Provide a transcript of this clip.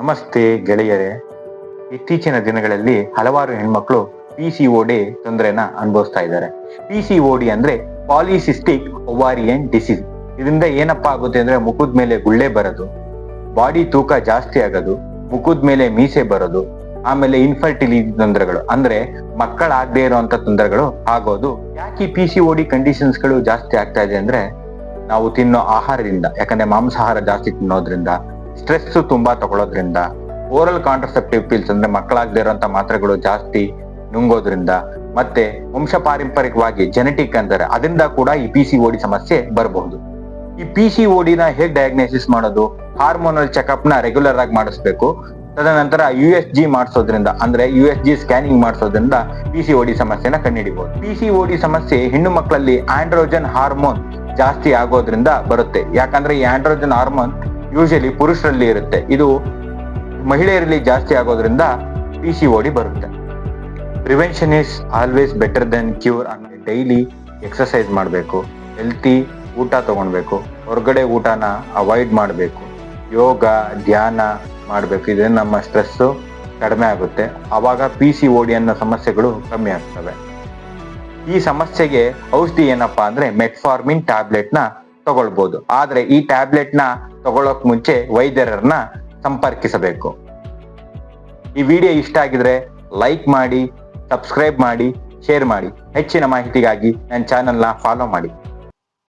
ನಮಸ್ತೆ ಗೆಳೆಯರೇ. ಇತ್ತೀಚಿನ ದಿನಗಳಲ್ಲಿ ಹಲವಾರು ಹೆಣ್ಮಕ್ಳು ಪಿ ಸಿ ಡಿ ತೊಂದರೆನ ಅನುಭವಿಸ್ತಾ ಇದ್ದಾರೆ. ಪಿ ಸಿ ಡಿ ಅಂದ್ರೆ ಪಾಲಿಸಿಸ್ಟಿಕ್ ಒವಾರಿಯನ್ ಡಿಸೀಸ್ ಇದರಿಂದ ಏನಪ್ಪ ಆಗುತ್ತೆ ಅಂದ್ರೆ ಮುಖದ ಮೇಲೆ ಗುಳ್ಳೆ ಬರೋದು, ಬಾಡಿ ತೂಕ ಜಾಸ್ತಿ ಆಗೋದು, ಮುಖದ ಮೇಲೆ ಮೀಸೆ ಬರೋದು, ಆಮೇಲೆ ಇನ್ಫರ್ಟಿಲಿಟಿ ತೊಂದರೆಗಳು. ಅಂದ್ರೆ ಮಕ್ಕಳಾಗದೇ ಇರುವಂತ ತೊಂದರೆಗಳು ಆಗೋದು. ಯಾಕೆ ಪಿ ಸಿ ಡಿ ಕಂಡೀಷನ್ಸ್ಗಳು ಜಾಸ್ತಿ ಆಗ್ತಾ ಇದೆ ಅಂದ್ರೆ ನಾವು ತಿನ್ನೋ ಆಹಾರದಿಂದ, ಯಾಕಂದ್ರೆ ಮಾಂಸಾಹಾರ ಜಾಸ್ತಿ ತಿನ್ನೋದ್ರಿಂದ ಸ್ಟ್ರೆಸ್ ತುಂಬಾ ತಗೊಳ್ಳೋದ್ರಿಂದ ಓರಲ್ ಕಾಂಟ್ರಸೆಪ್ಟಿವ್ ಪಿಲ್ಸ್ ಅಂದ್ರೆ ಮಕ್ಕಳಾಗದೇ ಇರೋಂಥ ಮಾತ್ರೆಗಳು ಜಾಸ್ತಿ ನುಂಗೋದ್ರಿಂದ ಮತ್ತೆ ವಂಶ ಪಾರಂಪರಿಕವಾಗಿ ಜೆನೆಟಿಕ್ ಅಂದರೆ ಅದರಿಂದ ಕೂಡ ಈ ಪಿ ಸಿ ಸಮಸ್ಯೆ ಬರಬಹುದು. ಈ ಪಿ ಸಿ ನ ಹೇಗೆ ಡಯಾಗ್ನೋಸಿಸ್ ಮಾಡೋದು ಹಾರ್ಮೋನಲ್ ಚೆಕಪ್ನ ರೆಗ್ಯುಲರ್ ಆಗಿ ಮಾಡಿಸ್ಬೇಕು, ತದನಂತರ ಯು ಎಸ್ ಜಿ ಮಾಡಿಸೋದ್ರಿಂದ ಅಂದ್ರೆ ಯು ಎಸ್ ಜಿ ಸ್ಕ್ಯಾನಿಂಗ್ ಮಾಡಿಸೋದ್ರಿಂದ ಪಿ ಸಿ ಡಿ ಸಮಸ್ಯೆನ ಕಂಡುಹಿಡಿಬಹುದು ಪಿ ಸಿ ಡಿ ಸಮಸ್ಯೆ ಹೆಣ್ಣು ಮಕ್ಕಳಲ್ಲಿ ಆಂಡ್ರೋಜನ್ ಹಾರ್ಮೋನ್ ಜಾಸ್ತಿ ಆಗೋದ್ರಿಂದ ಬರುತ್ತೆ. ಯಾಕಂದ್ರೆ ಈ ಆಂಡ್ರೋಜನ್ ಹಾರ್ಮೋನ್ ಯೂಶಲಿ ಪುರುಷರಲ್ಲಿ ಇರುತ್ತೆ. ಇದು ಮಹಿಳೆಯರಲ್ಲಿ ಜಾಸ್ತಿ ಆಗೋದ್ರಿಂದ ಪಿ ಸಿ ಓಡಿ ಬರುತ್ತೆ. Prevention is always better than cure ಅಂದ್ರೆ ಡೈಲಿ ಎಕ್ಸಸೈಸ್ ಮಾಡಬೇಕು. ಹೆಲ್ತಿ ಊಟ ತಗೊಳ್ಬೇಕು. ಹೊರಗಡೆ ಊಟನ ಅವಾಯ್ಡ್ ಮಾಡಬೇಕು. ಯೋಗ, ಧ್ಯಾನ ಮಾಡಬೇಕು. ಇದರಿಂದ ನಮ್ಮ ಸ್ಟ್ರೆಸ್ಸು ಕಡಿಮೆ ಆಗುತ್ತೆ. ಆವಾಗ ಪಿ ಸಿ ಓಡಿ ಅನ್ನೋ ಸಮಸ್ಯೆಗಳು ಕಮ್ಮಿ ಆಗ್ತವೆ. ಈ ಸಮಸ್ಯೆಗೆ ಔಷಧಿ ಏನಪ್ಪಾ ಅಂದ್ರೆ ಮೆಟ್ಫಾರ್ಮಿನ್ ಟ್ಯಾಬ್ಲೆಟ್ನ ತಗೊಳ್ಬಹುದು ಆದ್ರೆ ಈ ಟ್ಯಾಬ್ಲೆಟ್ನ ತಗೊಳ್ಳೋಕ್ ಮುಂಚೆ ವೈದ್ಯರನ್ನ ಸಂಪರ್ಕಿಸಬೇಕು. ಈ ವಿಡಿಯೋ ಇಷ್ಟ ಆಗಿದ್ರೆ ಲೈಕ್ ಮಾಡಿ ಸಬ್ಸ್ಕ್ರೈಬ್ ಮಾಡಿ ಶೇರ್ ಮಾಡಿ. ಹೆಚ್ಚಿನ ಮಾಹಿತಿಗಾಗಿ ನನ್ನ ಚಾನೆಲ್ನ ಫಾಲೋ ಮಾಡಿ.